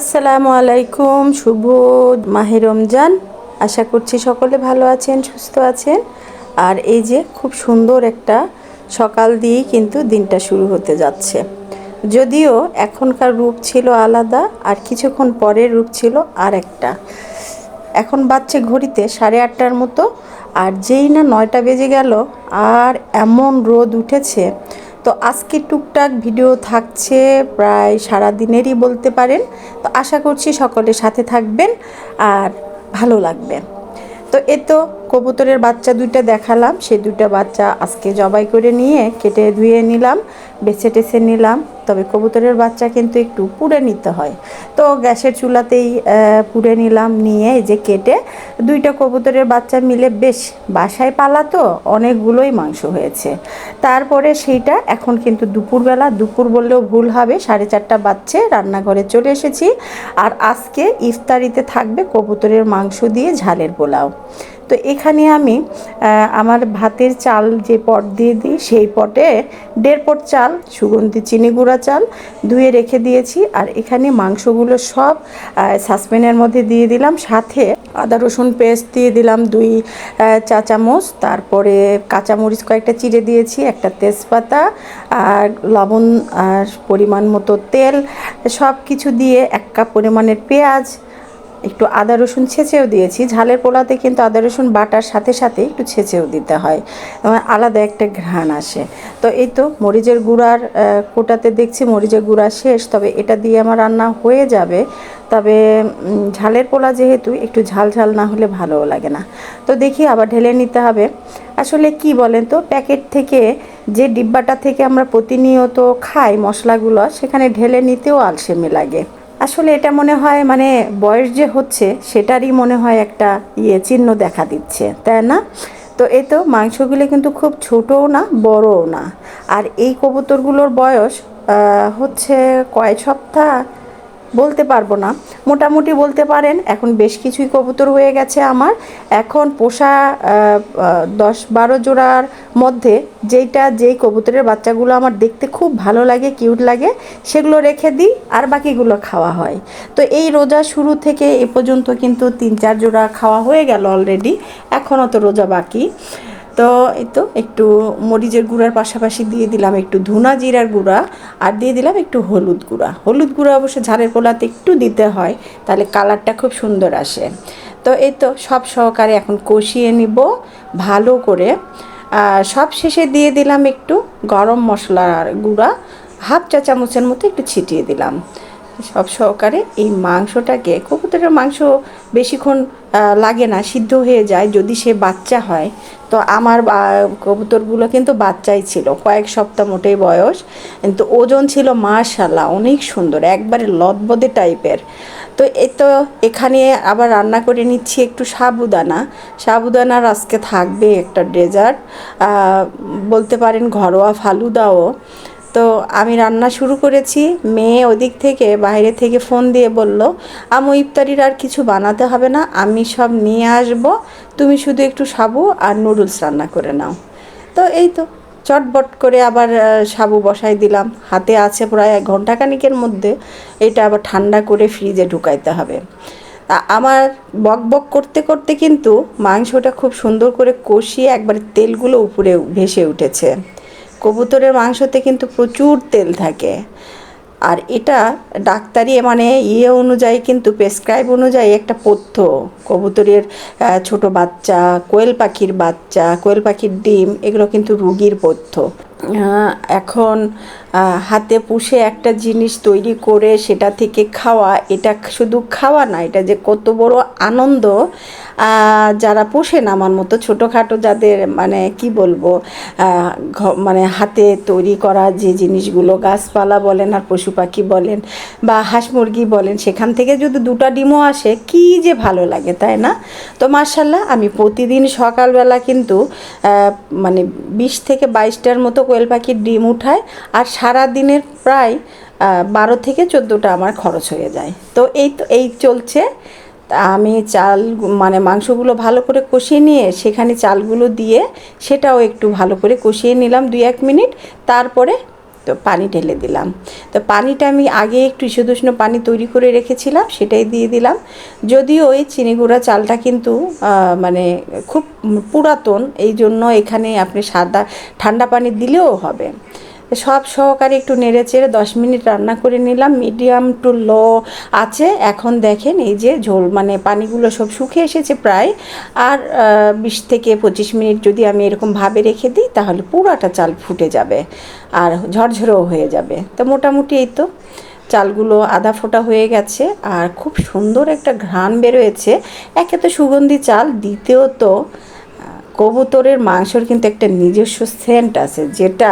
আসসালামু আলাইকুম, শুভ মাহে রমজান। আশা করছি সকলে ভালো আছেন, সুস্থ আছেন। আর এই যে খুব সুন্দর একটা সকাল দিয়েই কিন্তু দিনটা শুরু হতে যাচ্ছে। যদিও এখনকার রূপ ছিল আলাদা, আর কিছুক্ষণ পরের রূপ ছিল আর একটা এখন বাচ্চে ঘড়িতে সাড়ে আটটার মতো, আর যেই না নয়টা বেজে গেল, আর এমন রোদ উঠেছে তো আজকে টুকটাক ভিডিও থাকছে, প্রায় সারা দিনেরই বলতে পারেন। তো আশা করছি সকলের সাথে থাকবেন আর ভালো লাগবে। তো এ তো কবুতরের বাচ্চা দুইটা দেখালাম। সেই দুইটা বাচ্চা আজকে জবাই করে নিয়ে কেটে ধুয়ে নিলাম, বেছে টেছে নিলাম। তবে কবুতরের বাচ্চা কিন্তু একটু পুড়ে নিতে হয়। তো গ্যাসের চুলাতেই পুড়ে নিলাম, নিয়ে যে কেটে দুইটা কবুতরের বাচ্চা মিলে বেশ বাসায় পালা তো অনেকগুলোই মাংস হয়েছে। তারপরে সেইটা এখন কিন্তু দুপুরবেলা, দুপুর বললেও ভুল হবে, সাড়ে চারটা বাচ্চে রান্নাঘরে চলে এসেছি। আর আজকে ইফতারিতে থাকবে কবুতরের মাংস দিয়ে ঝালের পোলাও। তো এখানে আমি আমার ভাতের চাল যে পট দিয়ে দিই, সেই পটে দেড় পট চাল, সুগন্ধি চিনি গুঁড়া চাল ধুয়ে রেখে দিয়েছি। আর এখানে মাংসগুলো সব সাসপেনের মধ্যে দিয়ে দিলাম। সাথে আদা, রসুন পেস্ট দিয়ে দিলাম দুই চা চামচ। তারপরে কাঁচামরিচ কয়েকটা চিড়ে দিয়েছি, একটা তেজপাতা আর লবণ আর পরিমাণ মতো তেল। সব কিছু দিয়ে এক কাপ পরিমাণের পেঁয়াজ একটু আদা রসুন ছেঁচেও দিয়েছি। ঝালের পোলাতে কিন্তু আদা রসুন বাটার সাথে সাথে একটু ছেঁচেও দিতে হয়। আলাদা একটা ঘ্রাণ আসে। তো এই তো মরিচের গুঁড়ার কোটাতে দেখছি মরিচের গুঁড়া শেষ। তবে এটা দিয়ে আমার রান্না হয়ে যাবে। তবে ঝালের পোলা যেহেতু একটু ঝাল ঝাল না হলে ভালোও লাগে না। তো দেখি আবার ঢেলে নিতে হবে। আসলে কি বলেন তো, প্যাকেট থেকে যে ডিব্বাটা থেকে আমরা প্রতিনিয়ত খাই মশলাগুলো, সেখানে ঢেলে নিতেও আলসেমি লাগে। আসলে এটা মনে হয় মানে বয়স যে হচ্ছে সেটারই মনে হয় একটা ইয়ে চিহ্ন দেখা দিচ্ছে, তাই না? তো এ তো মাংসগুলো কিন্তু খুব ছোটও না, বড়ও না। আর এই কবুতরগুলোর বয়স হচ্ছে কয় সপ্তাহ বলতে পারব না। মোটামুটি বলতে পারেন, এখন বেশ কিছুই কবুতর হয়ে গেছে আমার। এখন পোষা দশ বারো জোড়ার মধ্যে যেইটা, যেই কবুতরের বাচ্চাগুলো আমার দেখতে খুব ভালো লাগে, কিউট লাগে, সেগুলো রেখে দিই, আর বাকিগুলো খাওয়া হয়। তো এই রোজা শুরু থেকে এ পর্যন্ত কিন্তু তিন চার জোড়া খাওয়া হয়ে গেল অলরেডি এখনও তো রোজা বাকি। তো এই তো একটু মরিচের গুঁড়ার পাশাপাশি দিয়ে দিলাম একটু ধুনা জিরার গুঁড়া আর দিয়ে দিলাম একটু হলুদ গুঁড়া। হলুদ গুঁড়া অবশ্য ঝালের পোলাতে একটু দিতে হয়, তাহলে কালারটা খুব সুন্দর আসে। তো এই তো সব সহকারে এখন কষিয়ে নিব ভালো করে। সব শেষে দিয়ে দিলাম একটু গরম মশলার গুঁড়া, হাফ চা চামচের মতো একটু ছিটিয়ে দিলাম। সব সহকারে এই মাংসটাকে, কবুতরের মাংস বেশিক্ষণ লাগে না, সিদ্ধ হয়ে যায় যদি সে বাচ্চা হয়। তো আমার কবুতরগুলো কিন্তু বাচ্চাই ছিল, কয়েক সপ্তাহ মোটেই বয়স। কিন্তু ওজন ছিল মাশাল্লাহ অনেক সুন্দর, একবারে লদবদে টাইপের। তো এই তো এখানে আবার রান্না করে নিচ্ছি একটু সাবুদানা। সাবুদানার আজকে থাকবে একটা ডেজার্ট। বলতে পারেন ঘরোয়া ফালুদাও। তো আমি রান্না শুরু করেছি। মেয়ে ওদিক থেকে বাইরে থেকে ফোন দিয়ে বলল, আমু, ইফতারির আর কিছু বানাতে হবে না, আমি সব নিয়ে আসব। তুমি শুধু একটু সাবু আর নুডলস রান্না করে নাও। তো এই তো চটবট করে আবার সাবু বসাই দিলাম। হাতে আছে প্রায় এক ঘন্টাখানিকের মধ্যে এটা আবার ঠান্ডা করে ফ্রিজে ঢুকাইতে হবে। আমার বক বক করতে করতে কিন্তু মাংসটা খুব সুন্দর করে কষিয়ে একবার তেলগুলো উপরে ভেসে উঠেছে। কবুতরের মাংসতে কিন্তু প্রচুর তেল থাকে। আর এটা ডাক্তারি মানে ইয়ে অনুযায়ী কিন্তু প্রেসক্রাইব অনুযায়ী একটা পথ্য। কবুতরের ছোট বাচ্চা, কোয়েল পাখির বাচ্চা, কোয়েল পাখির ডিম, এগুলো কিন্তু রুগীর পথ্য। এখন হাতে পুষে একটা জিনিস তৈরি করে সেটা থেকে খাওয়া, এটা শুধু খাওয়া না, এটা যে কত বড় আনন্দ যারা পোষেন আমার মতো ছোটোখাটো যাদের মানে কি বলব মানে হাতে তৈরি করা যে জিনিসগুলো, গাছপালা বলেন আর পশু পাখি বলেন বা হাঁস মুরগি বলেন, সেখান থেকে যদি দুটা ডিমও আসে, কি যে ভালো লাগে, তাই না? তো মার্শাল্লাহ আমি প্রতিদিন সকালবেলা কিন্তু মানে বিশ থেকে বাইশটার মতো কোয়েল পাখির ডিম উঠায় আর সারা দিনের প্রায় বারো থেকে চোদ্দোটা আমার খরচ হয়ে যায়। তো এই তো, এই চলছে। আমি চাল মানে মাংসগুলো ভালো করে কষিয়ে নিয়ে সেখানে চালগুলো দিয়ে সেটাও একটু ভালো করে কষিয়ে নিলাম দুই এক মিনিট। তারপরে তো পানি ঢেলে দিলাম। তো পানিটা আমি আগে একটু ইসুদুষ্ণ পানি তৈরি করে রেখেছিলাম, সেটাই দিয়ে দিলাম। যদিও ওই চিনি গুঁড়া চালটা কিন্তু মানে খুব পুরাতন এই জন্য এখানে আপনি সাদা ঠান্ডা পানি দিলেও হবে। সব সহকারে একটু নেড়ে চেড়ে দশ মিনিট রান্না করে নিলাম। মিডিয়াম টু লো আছে। এখন দেখেন এই যে ঝোল মানে পানিগুলো সব শুকিয়ে এসেছে প্রায়। আর বিশ থেকে পঁচিশ মিনিট যদি আমি এরকম ভাবে রেখে দিই, তাহলে পুরাটা চাল ফুটে যাবে আর ঝরঝরেও হয়ে যাবে। তো মোটামুটি এই তো, চালগুলো আধা ফোটা হয়ে গেছে। আর খুব সুন্দর একটা ঘ্রাণ বেরোয়েছে। একে তো সুগন্ধি চাল, দ্বিতীয়ত কবুতরের মাংসর কিন্তু একটা নিজস্ব সেন্ট আছে, যেটা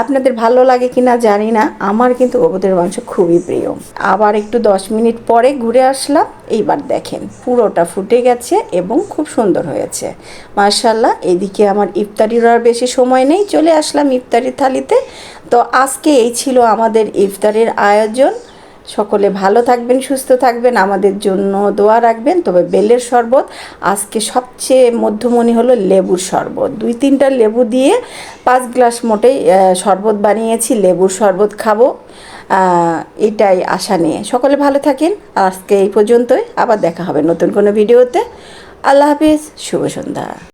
আপনাদের ভালো লাগে কিনা জানি না, আমার কিন্তু কবুতরের মাংস খুবই প্রিয়। আবার একটু দশ মিনিট পরে ঘুরে আসলাম, এইবার দেখেন পুরোটা ফুটে গেছে এবং খুব সুন্দর হয়েছে। মার্শাল্লাহ এদিকে আমার ইফতারির আর বেশি সময় নেই, চলে আসলাম ইফতারির থালিতে। তো আজকে এই ছিল আমাদের ইফতারের আয়োজন। সকলে ভালো থাকবেন, সুস্থ থাকবেন, আমাদের জন্য দোয়া রাখবেন। তবে বেলের শরবত, আজকে সবচেয়ে মধ্যমণি হলো লেবুর শরবত। দুই তিনটা লেবু দিয়ে পাঁচ গ্লাস মোটেই শরবত বানিয়েছি, লেবুর শরবত খাব। এটাই আশা নিয়ে। সকলে ভালো থাকেন। আজকে এই পর্যন্তই। আবার দেখা হবে নতুন কোনো ভিডিওতে। আল্লাহ হাফিজ। শুভ সন্ধ্যা।